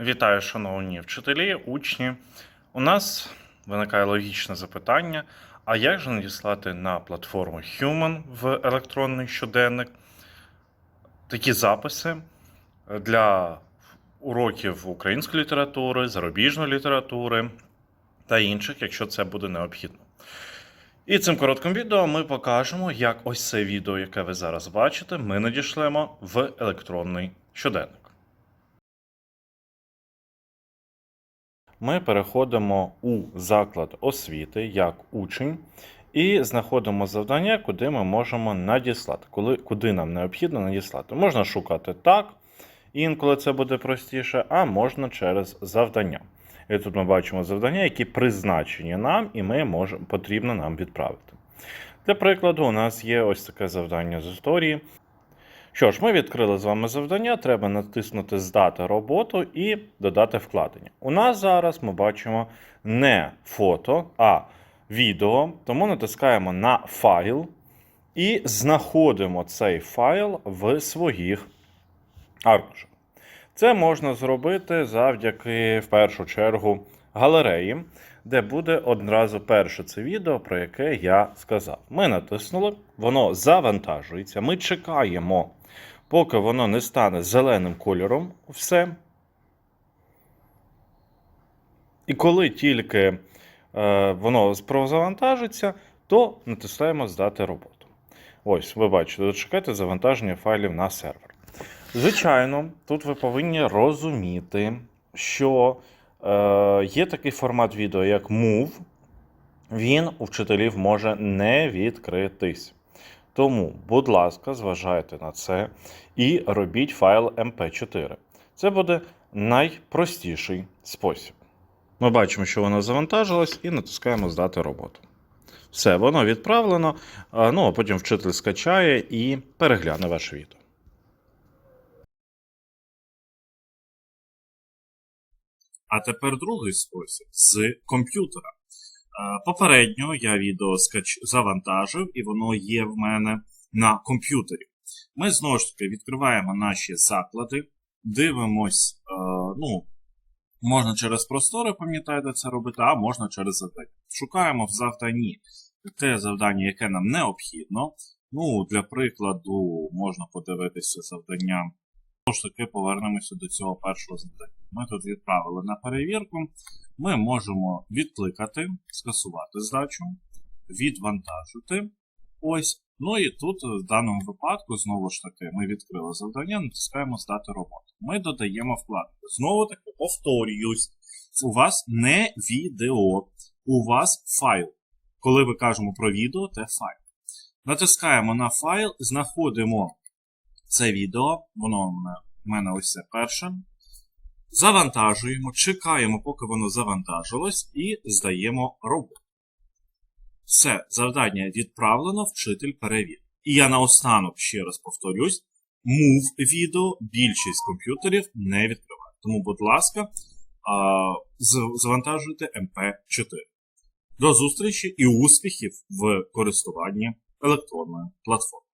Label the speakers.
Speaker 1: Вітаю, шановні вчителі, учні. У нас виникає логічне запитання: а як же надіслати на платформу Human в електронний щоденник такі записи для уроків української літератури, зарубіжної літератури та інших, якщо це буде необхідно. І цим коротким відео ми покажемо, як ось це відео, яке ви зараз бачите, ми надішлемо в електронний щоденник. Ми переходимо у заклад освіти як учень і знаходимо завдання, куди ми можемо надіслати, коли, куди нам необхідно надіслати. Можна шукати так, інколи це буде простіше, а можна через завдання. І тут ми бачимо завдання, які призначені нам, і ми можемо, потрібно нам відправити. Для прикладу, у нас є ось таке завдання з історії. Що ж, ми відкрили з вами завдання, треба натиснути Здати роботу і додати вкладення. У нас зараз ми бачимо не фото, а відео, тому натискаємо на файл і знаходимо цей файл в своїх аркушах. Це можна зробити завдяки, в першу чергу, галереї, де буде одразу перше це відео, про яке я сказав. Ми натиснули, воно завантажується. Ми чекаємо, поки воно не стане зеленим кольором. Все. І коли тільки е, воно завантажиться, то натискаємо Здати роботу. Ось, ви бачите, дочекайте завантаження файлів на сервер. Звичайно, тут ви повинні розуміти, що є такий формат відео, як MOV, він у вчителів може не відкритись. Тому, будь ласка, зважайте на це і робіть файл MP4. Це буде найпростіший спосіб. Ми бачимо, що воно завантажилось, і натискаємо Здати роботу. Все, воно відправлено. Ну, а потім вчитель скачає і перегляне ваше відео. А тепер другий спосіб з комп'ютера. Попередньо я відео скач... завантажив, і воно є в мене на комп'ютері. Ми знову ж таки відкриваємо наші заклади, дивимось, ну, можна через простори, пам'ятаєте, це робити, а можна через завдання. Шукаємо в завданні те завдання, яке нам необхідно. Ну, для прикладу, можна подивитися завдання. Ж таки, повернемося до цього першого завдання. Ми тут відправили на перевірку. Ми можемо відкликати, скасувати здачу, відвантажити. Ось. Ну і тут, в даному випадку, знову ж таки, ми відкрили завдання, натискаємо здати роботу. Ми додаємо вкладку. Знову таки, повторююсь, у вас не відео, у вас файл. Коли ми кажемо про відео, це файл. Натискаємо на файл, знаходимо це відео, воно в мене- ось це перше. Завантажуємо, чекаємо, поки воно завантажилось, і здаємо роботу. Все, завдання відправлено, вчитель перевір. І я наостанок ще раз повторюсь: Move відео більшість комп'ютерів не відкриває. Тому, будь ласка, завантажуйте MP4. До зустрічі і успіхів в користуванні електронною платформою.